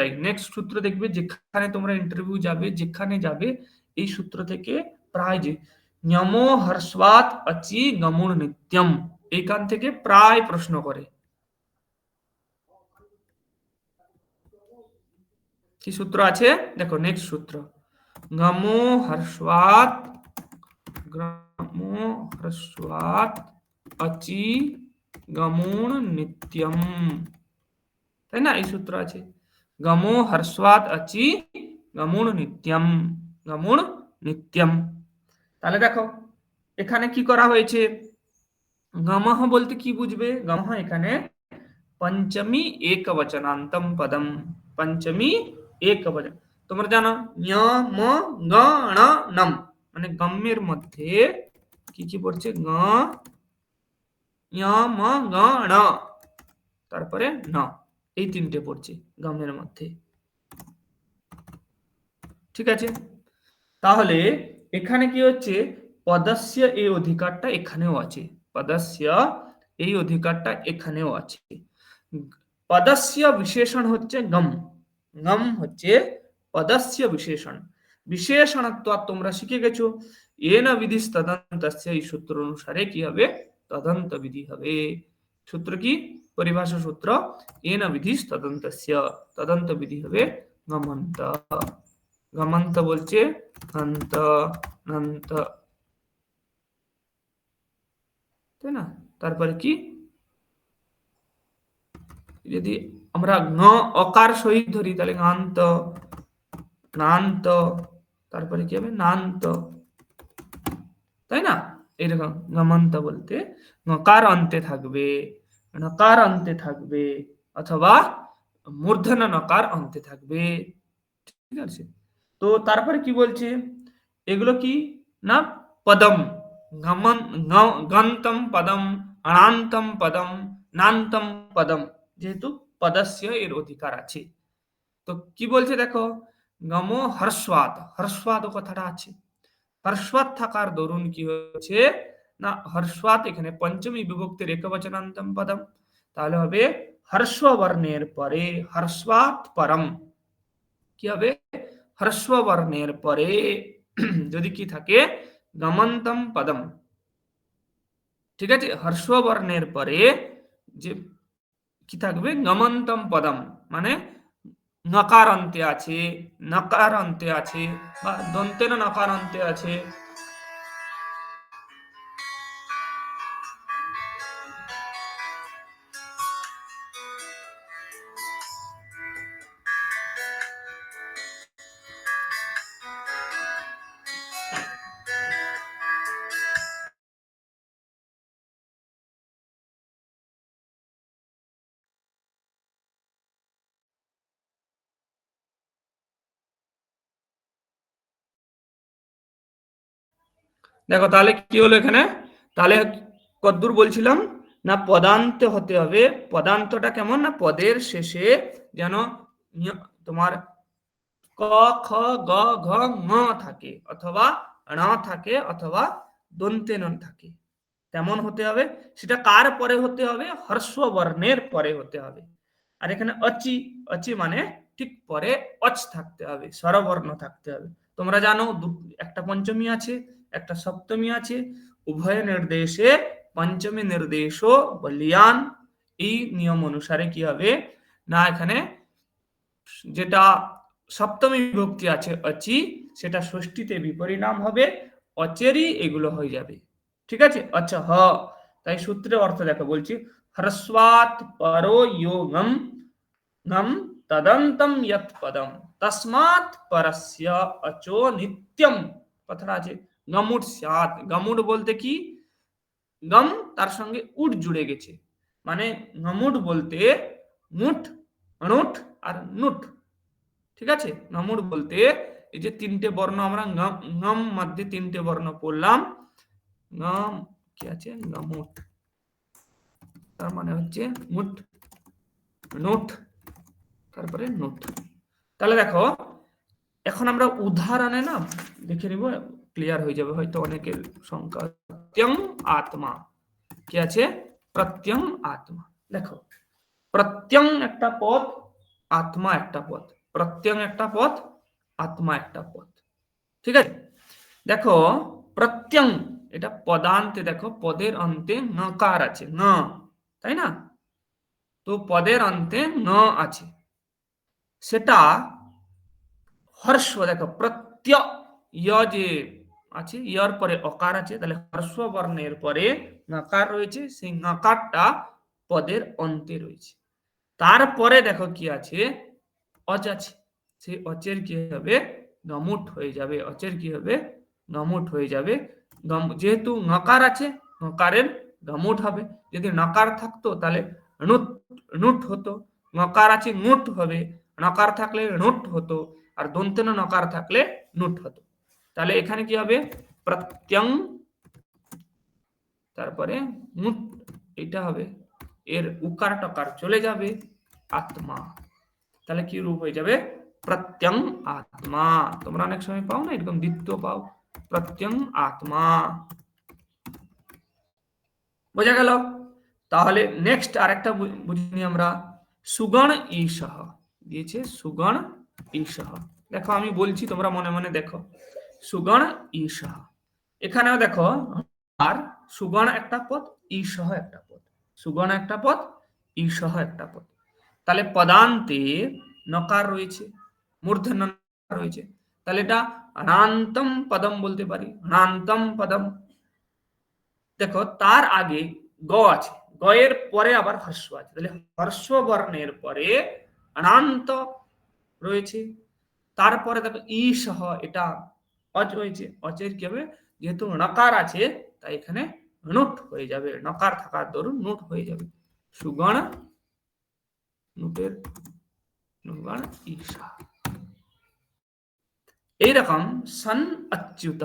সূত্রটাই নেক্সট সূত্র দেখবে যেখানে তোমরা ইন্টারভিউ যাবে যেখানে যাবে এই সূত্র থেকে প্রায় যে নিয়মো হর্ষবাত অচি গমুর নিত্যম এইখান থেকে প্রায় প্রশ্ন করে কি সূত্র আছে দেখো নেক্সট সূত্র গমো হর্ষবাত গ্রামো হর্ষবাত অচি গমুণ নিত্যম তাই না এই সূত্র আছে গমো হর্ষবাত অচি গমুণ নিত্যম গমুণ নিত্যম তাহলে দেখো এখানে কি করা হয়েছে গমহ বলতে কি বুঝবে গমহ এখানে পঞ্চমী এক বচনান্তম পদম পঞ্চমী এক বচন তোমরা জানো ঞ ম গ ণ নম মানে গম্যের মধ্যে কি কি পড়ছে গ ম গ ণ তারপরে ন এই তিনটে পড়ছে গমের মধ্যে। ঠিক আছে? তাহলে এখানে কি হচ্ছে? পদস্য এই অধিকারটা এখানেও আছে। পদস্য এই অধিকারটা এখানেও আছে। পদস্য বিশেষণ হচ্ছে গম। গম হচ্ছে পদস্য বিশেষণ। বিশেষণত্ব তোমরা শিখে গেছো। এন বিধি তদন্ত এই সূত্র অনুসারে কি হবে? তদন্ত বিধি হবে। সূত্র কি? পরিভাষা সূত্র এন বিধি তদন্ত তদন্ত বিধি হবে গমন্ত গমন্ত বলছে অন্ত অন্ত তাই না? তারপরে কি? যদি আমরা ন অকার সহিত ধরি, তাহলে গান্ত নান্ত তারপরে কি হবে? নান্ত তাই না? এরকম গমন্ত বলতে নকার অন্তে থাকবে। নকার অন্তে থাকবে অথবা মূর্ধন্য নকার অন্তে থাকবে। ঠিক আছে? তো তারপরে কি বলছে? এগুলো কি? না, পদম। গন্তম পদম অনান্তম পদম নান্তম পদম যেহেতু পদস্য এর অধিকার আছে। তো কি বলছে দেখো? গম হর্ষবাদ হর্ষবাদ কথাটা আছে। হর্ষবাদ থাকার দরুন কি হচ্ছে না হর্ষবাদ এখানে পঞ্চমী বিভক্তির একবচনান্তম পদম। তাহলে হবে হর্ষবর্ণের পরে হর্ষবাদ পরম। কি হবে? হর্ষবর্ণের পরে যদি কি থাকে, গমন্তম পদম। ঠিক আছে? হর্ষবর্ণের পরে যে কি থাকবে? গমন্তম পদম। মানে নকার অন্তে আছে নকার অন্তে আছে, বা দন্তের নকার অন্তে আছে দেখো, তাহলে কি হলো এখানে? তাহলে কদ্দূর বলছিলাম, না পদান্ত হতে হবে। পদান্তটা কেমন? না পদের শেষে যেন তোমার ক, খ, গ, ঘ থাকে, অথবা ণ থাকে, অথবা দন্তে ন থাকে। তেমন হতে হবে? সেটা কার পরে হতে হবে? হর্ষ বর্ণের পরে হতে হবে। আর এখানে অচি অচি মানে ঠিক পরে অচ থাকতে হবে, স্বরবর্ণ থাকতে হবে। তোমরা জানো একটা পঞ্চমী আছে একটা সপ্তমী আছে, উভয় নির্দেশে পঞ্চমী নির্দেশ বলিয়ান। এই নিয়ম অনুসারে কি হবে? না, এখানে যেটা সপ্তমী বিভক্তি আছে, অচি, সেটা ষষ্ঠীতে বিপরিণাম হবে, অচেরি এগুলো হয়ে যাবে। ঠিক আছে? আচ্ছা হ। তাই সূত্রে অর্থ দেখো, বলছি হ্রস্বাত পরো যোগম গম তদন্তম ইয়ৎ পদম পরস্য অচো নিত্যম। কথাটা আছে। গমুট সাত গমুট বলতে কি? গম তার সঙ্গে উট জুড়ে গেছে। মানে গমুট বলতে মুঠ অনুট আর নুট ঠিক আছে? গমুট বলতে এই যে তিনটে বর্ণ আমরা গম মধ্যে তিনটে বর্ণ পড়লাম। গম, কি আছে? গমুট তার মানে হচ্ছে মুঠ নোট তারপরে নোট তাহলে দেখো, এখন আমরা উদাহরণে না দেখে নিব। ক্লিয়ার হয়ে যাবে, হয়তো অনেকের সংখ্যা। প্রত্যং আত্মা। কি আছে? প্রত্যং আত্মা। দেখো প্রত্যং একটা পদ আত্মা একটা পদ প্রত্যং একটা পদ আত্মা একটা পদ ঠিক আছে? দেখো প্রত্যং এটা পদান্তে দেখো, পদের অন্তে নকার আছে, ন। তাই না? তো পদের অন্তে ন আছে। সেটা হর্ষ, দেখো প্রত্য ইয় যে আছে, ইয়র পরে অকার আছে, তাহলে হর্ষ বর্ণের পরে নকার রয়েছে, সেই নকারটা পদের অন্তে রয়েছে। তারপরে দেখো কি আছে অজ আছে, সেই অচের কি হবে, নমুট হয়ে যাবে, অচের কি হবে, নমুট হয়ে যাবে। যেহেতু নকার আছে, নকারের গমুট হবে, যদি নকার থাকতো তাহলে নুট নুট হতো, নকার আছে নুট হবে, নকার থাকলে নুট হতো, আর দন্তেন নকার থাকলে নুট হতো। তাহলে এখানে কি হবে? প্রত্যং তারপরে মুট এটা হবে। এর উকার টকার চলে যাবে আত্মা। তাহলে কি রূপ হয়ে যাবে? প্রত্যং আত্মা। তোমরা অনেক সময় পাও না? এরকম দ্বিতীয় পাও। প্রত্যং আত্মা। বোঝা গেল? তাহলে নেক্সট আরেকটা বুঝিনি আমরা। সুগণ ঈশহ দিয়েছে সুগণ ঈশহ দেখো, আমি বলছি, তোমরা মনে মনে দেখো। সুগণ ঈশহ এখানেও দেখো, আর সুগণ একটা পদ ঈশহ একটা পদ। সুগণ একটা পদ ঈশহ একটা পদ। তাহলে পদান্তে নকার রয়েছে, মূর্ধন্য রয়েছে। তাহলে এটা অনান্তম পদম বলতে পারি, অনান্তম পদম। দেখো, তার আগে গ আছে, গয়ের পরে আবার হর্ষ আছে। তাহলে হর্ষ বর্ণের পরে অনান্ত রয়েছে। তারপরে দেখো ঈশহ এটা অজ রয়েছে অচের কি হবে? যেহেতু নকার আছে, তাই এখানে নুট হয়ে যাবে। নকার থাকার দরুন নুট হয়ে যাবে। সুগণ নুটের নুগণ ঈশা এইরকম সন অচ্যুত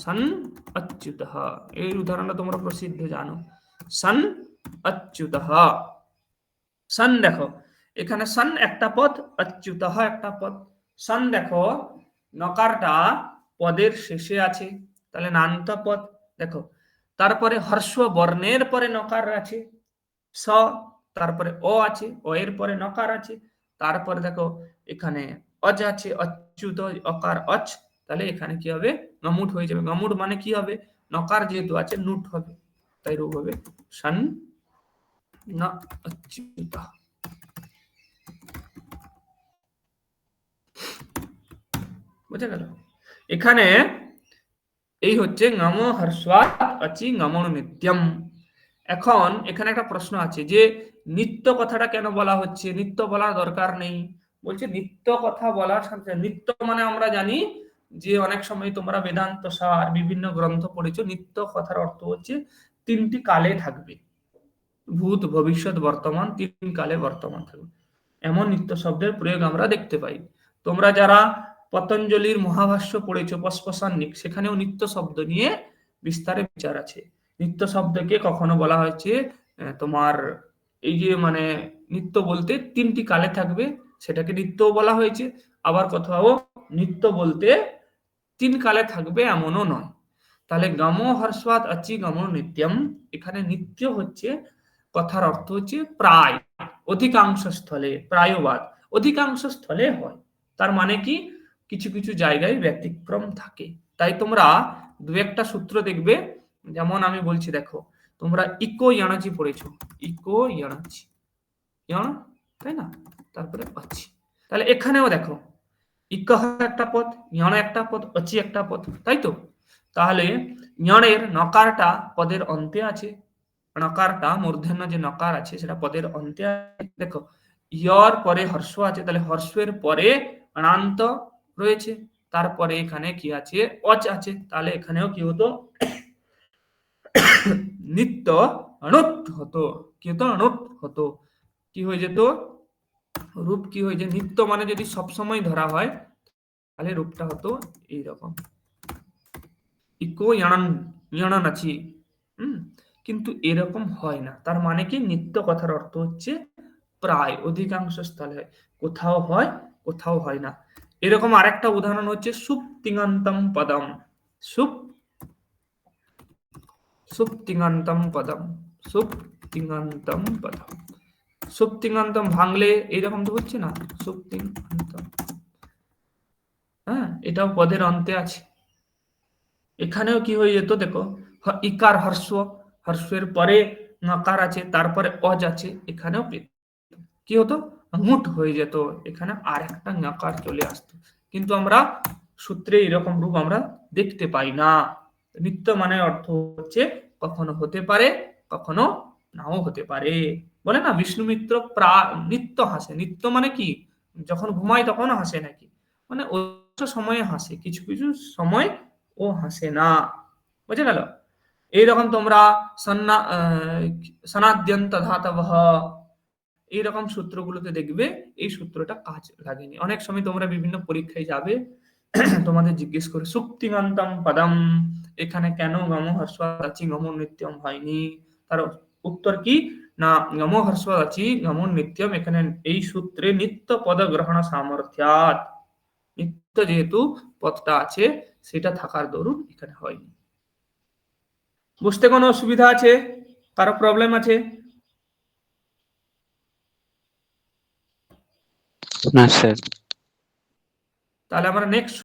সন অচ্যুত। এই উদাহরণটা তোমরা প্রসিদ্ধ জানো। সন অচ্যুত। সন দেখো, এখানে সন একটা পদ, অচ্যুত একটা পদ। সন দেখো, নকারটা পদের শেষে আছে। তাহলে নান্ত পদ, দেখো, তারপরে হর্ষ বর্ণের পরে নকার আছে, স তারপরে অ আছে, অ এর পরে নকার আছে, তারপরে দেখো, এখানে অজ আছে, অচ্যুত, অকার, অচ, তাহলে এখানে কি হবে? গমুট হয়ে যাবে। গমুট মানে কি হবে? নকার যেহেতু আছে, নুট হবে। তাই রূপ হবে। সন ন অচ্যুত। বুঝা গেল? এখানে এই হচ্ছে গম হর্ষাত অচি গমন নিত্যম। এখন এখানে একটা প্রশ্ন আছে যে, নিত্য কথাটা কেন বলা হচ্ছে? নিত্য বলার দরকার নেই। বলছে নিত্য কথা বলার সাথে, নিত্য মানে আমরা জানি যে অনেক সময় তোমরা বেদান্ত সার, বিভিন্ন গ্রন্থ পড়েছো, নিত্য কথার অর্থ হচ্ছে তিনটি কালে থাকবে। ভূত, ভবিষ্যৎ, বর্তমান, তিন কালে বর্তমান থাকবে। এমন নিত্য শব্দের প্রয়োগ আমরা দেখতে পাই। তোমরা যারা পতঞ্জলির মহাভাষ্য পড়েছো পস্পসান্নিক সেখানেও নিত্য শব্দ নিয়ে বিস্তারে বিচার আছে। নিত্য শব্দকে কখনো বলা হয়েছে তোমার এই যে মানে নিত্য বলতে তিনটি কালে থাকবে, সেটাকে নিত্য বলা হয়েছে। আবার কোথাও নিত্য বলতে তিন কালে থাকবে এমনও নয়। তাহলে গম হর্ষাত আচি গম নিত্যম। এখানে নিত্য হচ্ছে, কথার অর্থ হচ্ছে প্রায়, অধিকাংশ স্থলে, প্রায়বাদ, অধিকাংশ স্থলে হয়। তার মানে কি? কিছু কিছু জায়গায় ব্যতিক্রম থাকে। তাই তোমরা দু একটা সূত্র দেখবে, যেমন আমি বলছি দেখো, তোমরা ইকো ইয়ানাচি পড়েছো। ইকো ইয়ানাচি। ইয়ান, তাই না? তারপরে অচি। তাহলে এখানেও দেখো, ইক একটা পদ ইয়ণ একটা পদ, অচি একটা পদ, তাই তো? তাহলে ইয়ণের নকারটা পদের অন্তে আছে। নকারটা মূর্ধন্য যে নকার আছে, সেটা পদের অন্তে আছে। দেখো, ইয়র পরে হর্ষ আছে, তাহলে হর্ষের পরে অনান্ত রয়েছে। তারপরে এখানে কি আছে? অচ আছে। তাহলে এখানেও কি হতো? নিত্য অনুট হতো। কি হতো? অনুট হতো। কি হয়ে যেত? রূপ কি হয়ে যে নিত্য মানে যদি সবসময় ধরা হয়, তাহলে রূপটা হতো এইরকম। ইকো ইয়ানান ইয়ানান আছি হুম? কিন্তু এরকম হয় না। তার মানে কি? নিত্য কথার অর্থ হচ্ছে প্রায়। অধিকাংশ স্থলে কোথাও হয় কোথাও হয় না। এরকম আরেকটা উদাহরণ হচ্ছে সুপ্তিঙান্তম পদম। সুপ সুপ্তিঙান্তম পদম সুপ্তিঙান্তম পদম। সুপ্তিঙ্গান্তম ভাঙলে এইরকম তো হচ্ছে না, সুপ্তিঙ্গান্তম। হ্যাঁ এটাও পদের অন্তে আছে। এখানেও কি হয়ে যেত দেখো ইকার হর্ষ, হর্ষের পরে নকার আছে, তারপরে অজ আছে, এখানেও কি হতো? মুট হয়ে যেত, এখানে আর একটা নকার চলে আসতো। কিন্তু আমরা সূত্রে এরকম রূপ আমরা দেখতে পাই না। নিত্য মানে অর্থ হচ্ছে কখনো হতে পারে, কখনো নাও হতে পারে। বলে না, বিষ্ণু মিত্র প্রা, নিত্য হাসে। নিত্য মানে কি? যখন ঘুমায় তখন হাসে নাকি? মানে অবশ্য সময়ে হাসে, কিছু কিছু সময় ও হাসে না। বুঝে গেল? এইরকম তোমরা সন্না সনাদ্যন্ত ধাতব এইরকম সূত্রগুলোতে দেখবে এই সূত্রটা কাজ লাগেনি। অনেক সময় তোমরা বিভিন্ন পরীক্ষায় যাবে, তোমাদের জিজ্ঞেস করে সুক্তিকান্তম পদম, এখানে কেন গম হর্ষাচি গম নিত্যম হয়নি? তার উত্তর কি? না, গম হর্ষাচি গম নিত্যম, এখানে এই সূত্রে নিত্য পদ গ্রহণ সামর্থ্যাত নিত্য যেহেতু পদটা আছে, সেটা থাকার দরুন এখানে হয়নি। বুঝতে কোনো অসুবিধা আছে? কারও প্রবলেম আছে? না স্যার। তাহলে আমরা নেক্সট